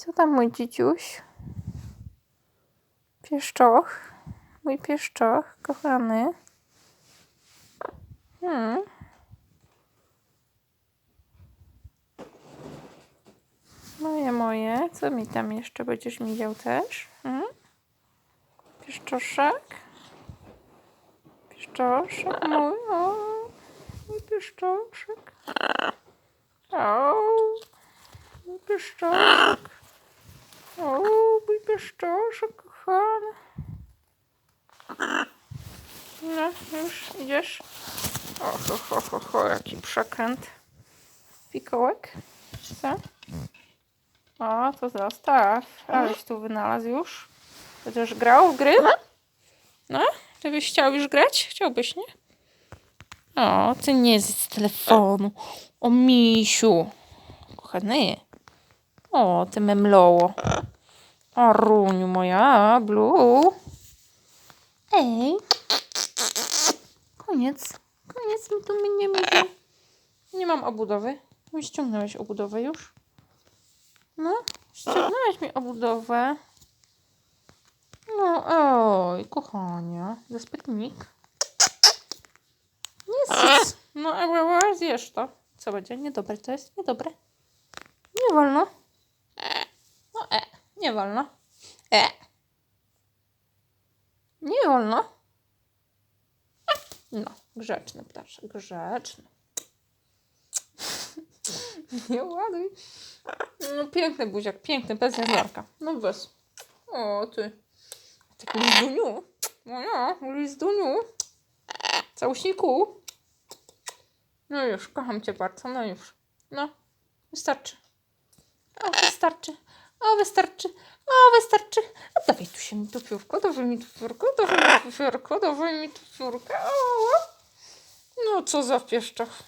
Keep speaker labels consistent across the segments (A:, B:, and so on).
A: Co tam mój dzidziuś? Pieszczoch. Mój pieszczoch, kochany. Hmm. Moje, moje. Co mi tam jeszcze będziesz miał też? Hmm? Pieszczoszek? Pieszczoszek mój, o, mój pieszczoszek. O, mój pieszczoszek. Mój pieszczoszek, kochany. No, już idziesz? O, ho, ho, ho, ho, jaki przekręt. Fikołek? Co? O, to zostaw. Aleś tu wynalazł już. Będziesz grał w gry? No? Ty byś chciał już grać? Chciałbyś, nie? O, ty nie z telefonu. O, misiu. Kochany. O, ty memloło. O, Runiu moja, Blue. Ej. Koniec. Koniec mi tu mnie mówił. Nie mam obudowy. No, ściągnąłeś obudowę już? No, ściągnąłeś mi obudowę. No, oj, kochanie. Zespytnik. Nie zjedz. No, zjesz to. Co będzie? Niedobre to jest? Niedobre. Nie wolno. No. Nie wolno. E. Nie wolno. No, grzeczny ptaszek, grzeczny. Nie ładuj. No, piękny buziak, piękny, bez jęzorka. No bez. O, ty. Taki lizduniu. No ja, lizduniu. Całuśniku. No już, kocham cię bardzo, no już. No, wystarczy. O, wystarczy. O, wystarczy. O, wystarczy. A dawaj tu się mi to piórko, dawaj mi to piórko, dawaj mi to piórko, dawaj mi to piórko. O. No, co za pieszczach.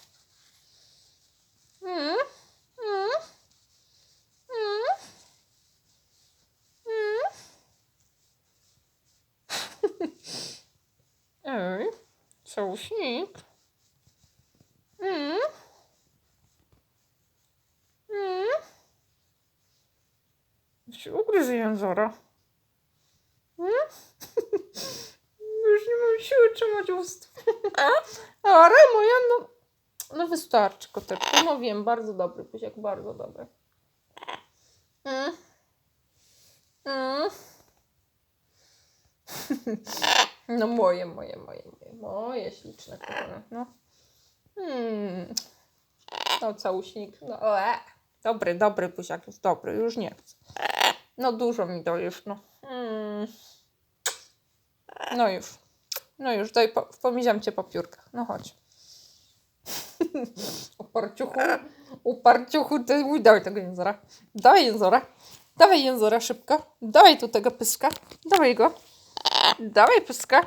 A: Mm, mm, mm, mm. Ej, całuśnik. Mm. Mm. Się ugryzł jęzora. Mm? Już nie mam siły trzymać ust. Ale moja, no, no wystarczy koteczku. No wiem, bardzo dobry buziak, bardzo dobry. Mm. Mm. No moje, moje, moje, moje, moje śliczne kochane. No. Mm. No całuśnik. No, e. Dobry, dobry buziak jest dobry, już nie chcę. No dużo mi dojesz, no. Mm. No już. No już, daj, po, pomiziam cię po piórkach. No chodź. Uparciuchu, uparciuchu, ty mój, dawaj tego jęzora. Dawaj jęzora. Dawaj jęzora szybko. Dawaj tu tego pyska. Dawaj go. Dawaj pyska.